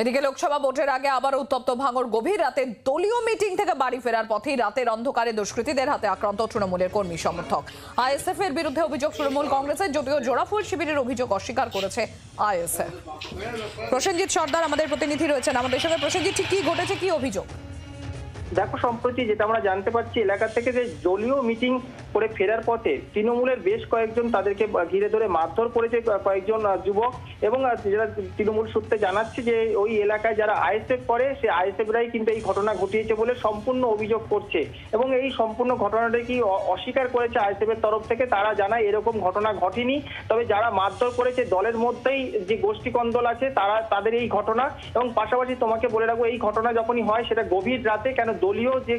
এদিকে লোকসভা ভোটের আগে আবার উত্তপ্ত ভাঙর গভীর রাতে দলীয় মিটিং থেকে বাড়ি ফেরার পথেই রাতের অন্ধকারে দুষ্কৃতীদের হাতে আক্রান্ত তৃণমূলের কর্মী সমর্থক। আইএসএফ এর বিরুদ্ধে অভিযোগ তৃণমূল কংগ্রেসের যদিও জোড়াফুল শিবিরের অভিযোগ অস্বীকার করেছে আইএসএফ। প্রসেনজিৎ সর্দার আমাদের প্রতিনিধি রয়েছেন আমাদের সঙ্গে। প্রসেনজিৎ কি ঘটেছে? কি অভিযোগ? দেখো, সম্প্রতি যেটা আমরা জানতে পারছি, এলাকা থেকে যে দলীয় মিটিং করে ফেরার পথে তৃণমূলের বেশ কয়েকজন তাদেরকে ঘিরে ধরে মারধর করেছে কয়েকজন যুবক এবং যারা তৃণমূল সূত্রে জানাচ্ছে যে ওই এলাকায় যারা আইএসএফ করে, সে আইএসএফ রাই কিন্তু এই ঘটনা ঘটিয়েছে বলে সম্পূর্ণ অভিযোগ করছে। এবং এই সম্পূর্ণ ঘটনাটা কি অস্বীকার করেছে আইএসএফ এর তরফ থেকে? তারা জানায় এরকম ঘটনা ঘটেনি। তবে যারা মারধর করেছে, দলের মধ্যেই যে গোষ্ঠী কন্দল আছে, তারা, তাদের এই ঘটনা। এবং পাশাপাশি তোমাকে বলে রাখব, এই ঘটনা যখনই হয়, সেটা গভীর রাতে কেন দলীয় যে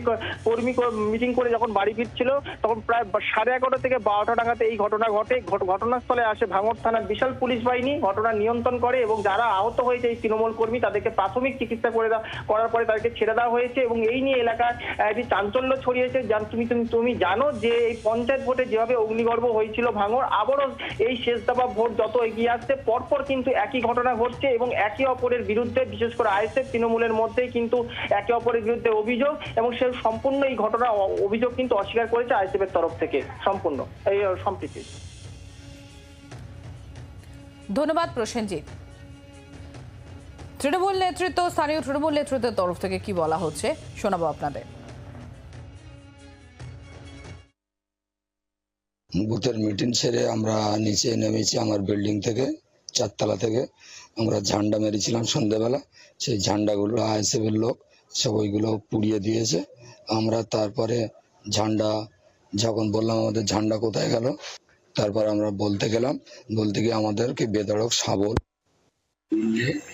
কর্মী মিটিং করে যখন বাড়ি ফিরছিল, তখন প্রায় সাড়ে এগারোটা থেকে বারোটা নাগাদ এই ঘটনা ঘটে। ঘটনাস্থলে আসে ভাঙড় থানার বিশাল পুলিশ বাহিনী। ঘটনা নিয়ন্ত্রণ করে এবং যারা আহত হয়েছে এই তৃণমূল কর্মী, তাদেরকে প্রাথমিক চিকিৎসা করে করার পরে তাদেরকে ছেড়ে দেওয়া হয়েছে এবং এই নিয়ে এলাকায় একটি চাঞ্চল্য ছড়িয়েছে তুমি তুমি তুমি জানো যে এই পঞ্চায়েত ভোটে যেভাবে অগ্নিগর্ভ হয়েছিল ভাঙড়, আবারও এই শেষ দফা ভোট যত এগিয়ে আসছে, পরপর কিন্তু একই ঘটনা ঘটছে এবং একে অপরের বিরুদ্ধে, বিশেষ করে আইএসএফ তৃণমূলের মধ্যেই কিন্তু একে অপরের বিরুদ্ধে অভিযোগ এবং সে সম্পূর্ণ এই ঘটনা অভিযোগ কিন্তু অস্বীকার করেছে আইএসএফ এর তরফ থেকে সম্পূর্ণ এই সম্প্রীতি। ধন্যবাদ প্রসেনজিৎ। তৃণমূল নেতৃত্ব স্থানীয় তৃণমূল নেতৃত্বের তরফ থেকে কি বলা হচ্ছে শোনাবো আপনাদের। বুথের মিটিং সেরে আমরা নিচে নেমেছি আমার বিল্ডিং থেকে চারতলা থেকে। আমরা ঝান্ডা মেরেছিলাম সন্ধ্যেবেলা সেই ঝান্ডাগুলো আইএসএফ এর লোক সব ওইগুলো পুড়িয়ে দিয়েছে। আমরা তারপরে ঝান্ডা যখন বললাম আমাদের ঝান্ডা কোথায় গেল তারপর আমরা বলতে গেলাম বলতে গিয়ে আমাদেরকে বেদড়ক শাবল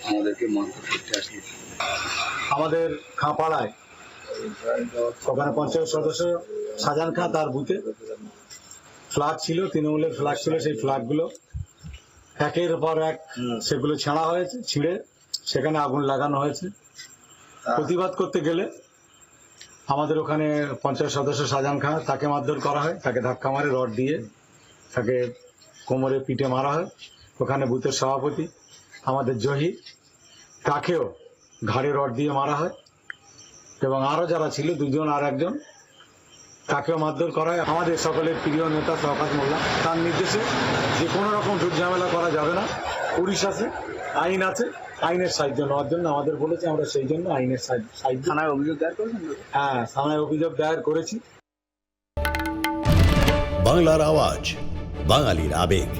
আমাদেরকে মারধর করতে আসলো। আমাদের খাঁপাড়ায় ওখানে পঞ্চায়েত সদস্য সাজান খাঁ তার বুথে ফ্ল্যাগ ছিল তৃণমূলের ফ্ল্যাগ ছিল সেই ফ্ল্যাগগুলো একের পর এক সেগুলো ছেঁড়া হয়েছে ছিঁড়ে সেখানে আগুন লাগানো হয়েছে। প্রতিবাদ করতে গেলে আমাদের ওখানে পঞ্চায়েত সদস্য সাজান খান, তাকে মারধর করা হয়, তাকে ধাক্কা মারে, রড দিয়ে তাকে কোমরে পিঠে মারা হয়। ওখানে বুথের সভাপতি আমাদের জহি, তাকেও ঘাড়ে রড দিয়ে মারা হয়। এবং আরও যারা ছিল, দুজন আর একজন, তাকেও মারধর করা হয়। আমাদের সকলের প্রিয় নেতা শওকাত মোল্লা, তার নির্দেশে যে কোনো রকম ঝুট ঝামেলা করা যাবে না। পুলিশ আছে, আইন আছে আইনের সাহায্য নেওয়ার জন্য আমাদের বলেছে আমরা সেই জন্য আইনের সাহায্য থানায় অভিযোগ দায়ের করেছেন হ্যাঁ থানায় অভিযোগ দায়ের করেছি। বাংলার আওয়াজ বাঙালির আবেগ।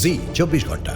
জি চব্বিশ ঘণ্টা।